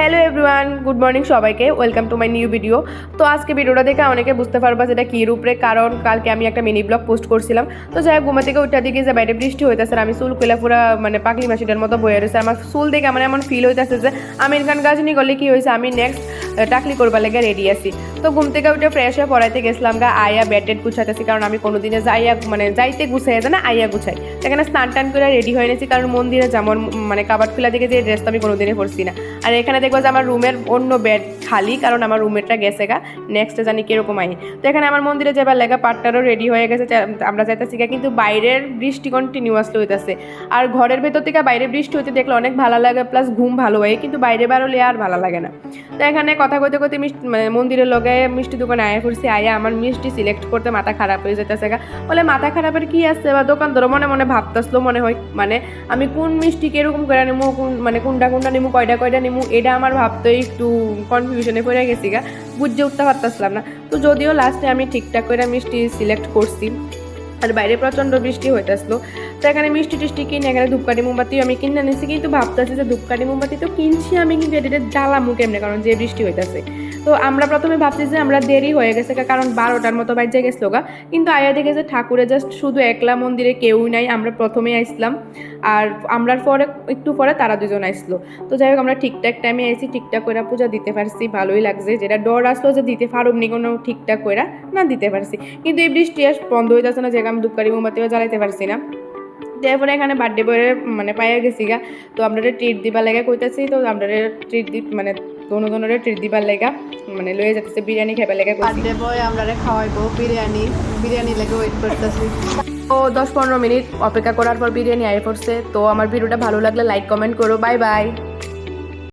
Hello everyone good morning সবাইকে welcome to my new video তো আজকে ভিডিওটা দেখে অনেকে বুঝতে পারবা যেটা কী রূপরে, কারণ কালকে আমি একটা মিনি ব্লগ পোস্ট করছিলাম। তো যাই ঘুমা থেকে ওইটা দিকে যে বাইরে বৃষ্টি হইতেছে আমি চুল কুলা পুরা মানে পাগলি মাসিটার মতো বয়ে রয়েছে আমার চুল দেখে আমার এমন ফিল হইতেছে যে আমি এখান গাছ নিয়ে করলে কি হয়েছে আমি নেক্সট টাকলি করবার লাগে রেডি আছি। তো ঘুম থেকে উঠে ফ্রেশ হয়ে পড়াইতে গেছিলাম গা, আয়া ব্যাটেড গুছাইতেছি কারণ আমি কোনোদিনে যাইয়া মানে যাইতে গুছাই যায় না আইয়া গুছাই। সেখানে স্নান টান করে রেডি হয়ে নিয়েছি, কারণ মন্দিরে যেমন মানে কাবার খোলা দিকে যে ড্রেসটা আমি কোনোদিনই পরছি না। আর এখানে দেখব যে আমার রুমের অন্য বেড খালি, কারণ আমার রুমেরটা গেছে গা। নেক্সটে জানি কীরকম আই তো এখানে আমার মন্দিরে যাবার লেগা পাটটারও রেডি হয়ে গেছে আমরা যাইতেছি গা, কিন্তু বাইরের বৃষ্টি কন্টিনিউয়াসলি হইতেছে। আর ঘরের ভেতর থেকে বাইরে বৃষ্টি হইতে দেখলে অনেক ভালো লাগে প্লাস ঘুম ভালো হয়, কিন্তু বাইরে বেরোলে আর ভালো লাগে না। তো এখানে কথা কইতে কইতে মিষ্টি মানে মন্দিরের লগে মিষ্টি দোকানে আয়া করছি আয়া আমার মিষ্টি সিলেক্ট করতে মাথা খারাপ হয়ে যেতেছে গা। বলে, মাথা খারাপের কি আছে বা দোকান ধরো মনে মনে ভাবতেছিল মনে হয় মানে আমি কোন মিষ্টি কীরকম করে নিমু, কোন মানে কোনটা কোনটা নিমু কয়টা কয়টা নিমু, এটা আমার ভাবতে একটু কনফিউশনে পড়ে গেছি গা, বুঝতে উঠতে পারতাম না। তো যদিও লাস্টে আমি ঠিকঠাক করে মিষ্টি সিলেক্ট করছি, আর বাইরে প্রচণ্ড বৃষ্টি হইতেছিল। তো এখানে মিষ্টি টিষ্টি কিনে, এখানে ধূপকাঠি মোমবাতিও আমি কিনে নিয়েছি কিন্তু ভাবতেছি যে ধূপকাঠি মোমবাতি তো কিনছি আমি, কিন্তু এটা জ্বালামু কেমনে? কারণ যে বৃষ্টি হইতেছে। তো আমরা প্রথমে ভাবছি যে আমরা দেরি হয়ে গেছে কারণ বারোটার মতো বাজে গেছিল গা। কিন্তু আয়া দেখে যে ঠাকুরে জাস্ট শুধু একলা মন্দিরে কেউই নাই, আমরা প্রথমেই আসলাম। আর আমরার পরে, একটু পরে তারা দুজন আসলো। তো যাই হোক, আমরা ঠিকঠাক টাইমে আইসি ঠিকঠাক করে পূজা দিতে পারছি, ভালোই লাগছে। যেটা ডর আসলো যে দিতে পারুমনি কোনো ঠিকঠাক করে না দিতে পারছি। কিন্তু এই বৃষ্টি আর বন্ধ হইতেছে না, যে আমি ধূপকারি মোমবাতিও জ্বালাইতে পারছি না। তারপরে এখানে বার্থডে বয়ের মানে পাইয়া গেছি গা। তো আমরা ট্রিট দিবার লেগে কইতাছি, তো আমরা ট্রিট দি মানে দোনো ট্রিট দিবার লেগা মানে লয়ে যেতেছে বিরিয়ানি খাইবার লেগে কইছি। বার্থডে বয় আমরা খাওয়াইবো বিরিয়ানি। বিরিয়ানি লেগে ওয়েট করতেছি। তো দশ পনেরো মিনিট অপেক্ষা করার পর বিরিয়ানি আয়ে পড়ছে। তো আমার ভিডিওটা ভালো লাগলে লাইক কমেন্ট করো। Bye bye